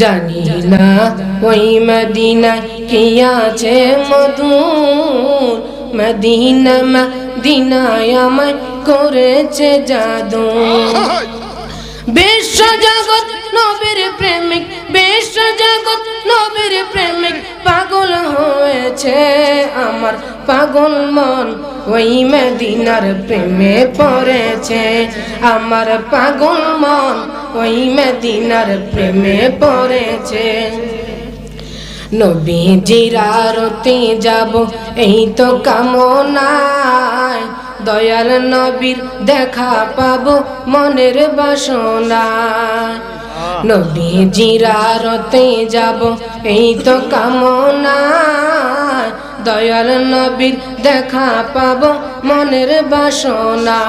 জানি না, ওই মদিনায় কি আছে মধু মদিনা মদিনায় আমায় করেছে জাদু। বিশ্ব জগৎ নবীর প্রেমিক, বিশ্ব জগৎ নবীর প্রেমিক, পাগল হয়েছে আমার পাগল মন। ওই মদিনার প্রেমে পড়েছে আমার পাগল মন। ওই মদিনার প্রেমে পড়েছে। নবীজির আরতি যাব এই তো কামনায়। দয়াল নবীর দেখা পাবো মনের বাসনায়। নবীজির আরতি যাব এই তো কামনায়। দয়াল নবীর দেখা পাব মনের বাসনা।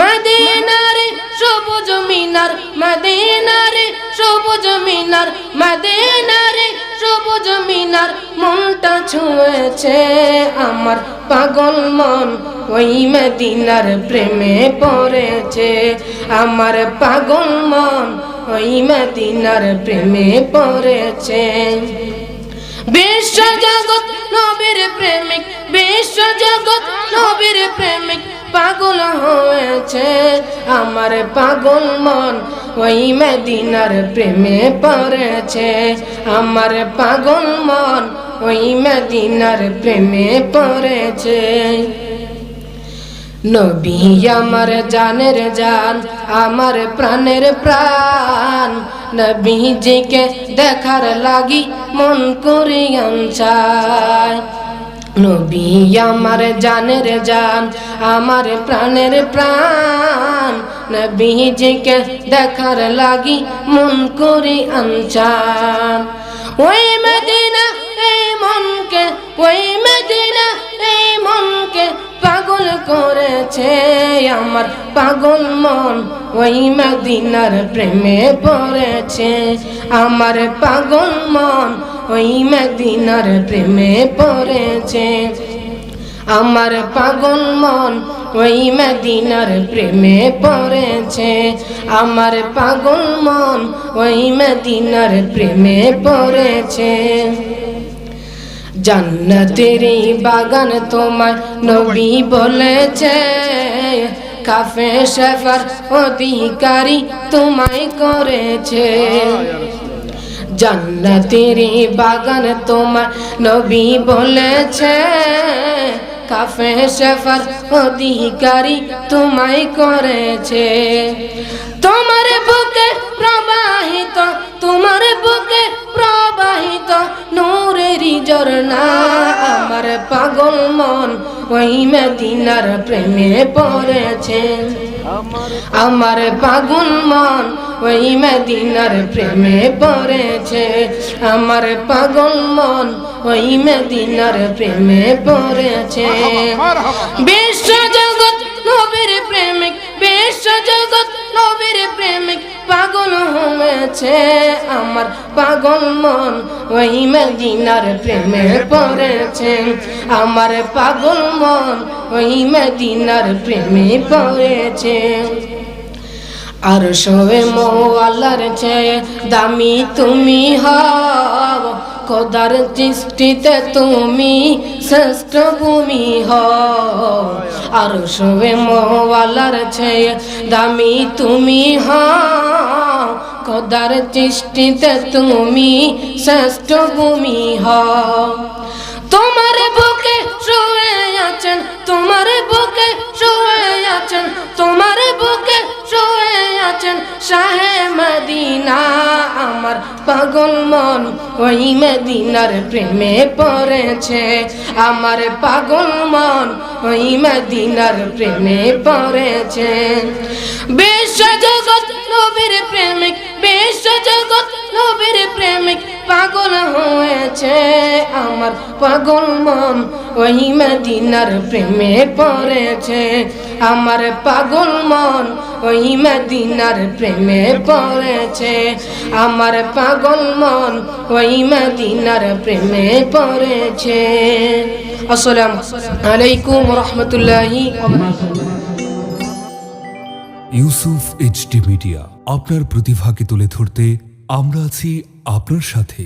মদিনারে সবুজ মিনার, মদিনারে সবুজ মিনার, মদিনারে সবুজ মিনার, মনটা ছুঁয়েছে আমার পাগল মন। ওই মদিনার প্রেমে পড়েছে আমার পাগল মন। ওই মদিনার প্রেমে পড়েছে। বিশ্ব জগৎ নবীর প্রেমিক বিশ্ব জগৎ নবীর প্রেমিক, পাগল হয়েছে আমার পাগল মন। ওই মদিনার প্রেমে পড়েছে আমার পাগল মন। ওই মদিনার প্রেমে পড়েছে। নবী আমার জানের জান, আমার প্রাণের প্রাণ। নবীজিকে দেখার লাগি মন করি চায় নবী আমার জানের জান, আমার প্রাণের প্রাণ। নবীজিকে দেখার লাগি মন করি আনচান ওই মদিনা, এই মনকে, ওই মদিনা, এই মনকে পাগল করেছে। আমার পাগল মন, ওই মদিনার প্রেমে পড়েছে। আমার পাগল মন, ওই মদিনার প্রেমে পড়েছে। আমার পাগল মন, ওই মদিনার প্রেমে পড়েছে। আমার পাগল মন, ওই মদিনার প্রেমে পড়েছে। জান্নাতের বাগান তোমার নবী বলেছে। কাফে শেফার অধিকারী তোমায় করেছে। জান্নাতের বাগান তোমার নবী বলেছে কাফে শেফার অধিকারী তোমায় করেছে। তোমার বুকে প্রবাহিত, তোমার বুকে ঝরনা আমার পাগল মন ওই মদিনার প্রেমে পড়েছে। আমার পাগল মন ওই মদিনার প্রেমে পড়েছে। আমার পাগল মন ওই মদিনার প্রেমে পড়েছে। বিশ্ব হয়েছে আমার পাগল মন। ওই মদিনার প্রেমে পড়েছে আমার পাগল মন। ওই মদিনার প্রেমে পড়েছে। আর শোয়ে মোয়ালার চেয়ে দামি তুমি হও। খোদার দৃষ্টিতে তুমি শ্রেষ্ঠ ভূমি হও। আর শোয়ে মোয়ালার চেয়ে দামি তুমি হও। খোদার দৃষ্টিতে তুমি শ্রেষ্ঠ ভূমি হও। তোমার বুকে শুয়ে আছেন, তোমার বুকে শুয়ে আছেন, তোমার বুকে শুয়ে আছেন শাহে মদিনা। আমার পাগল মন ওই মদিনার প্রেমে পড়েছে। আমার পাগল মন ওই মদিনার প্রেমে পড়েছে। বিশ্ব জগৎ নবীর প্রেমিক বিশ্ব জগৎ নবীর প্রেমিক পাগল হয়েছে। আমার পাগল মন ওই মদিনার প্রেমে পড়েছে। আমার পাগল মন ওই মদিনার প্রেমে পড়েছে। আমার পাগল মন ওই মদিনার প্রেমে পড়েছে। আসসালামু আলাইকুম রহমতুল্লাহি ইউসুফ এইচডি মিডিয়া। আপনার প্রতিভাকে তুলে ধরতে আমরা আছি আপনার সাথে।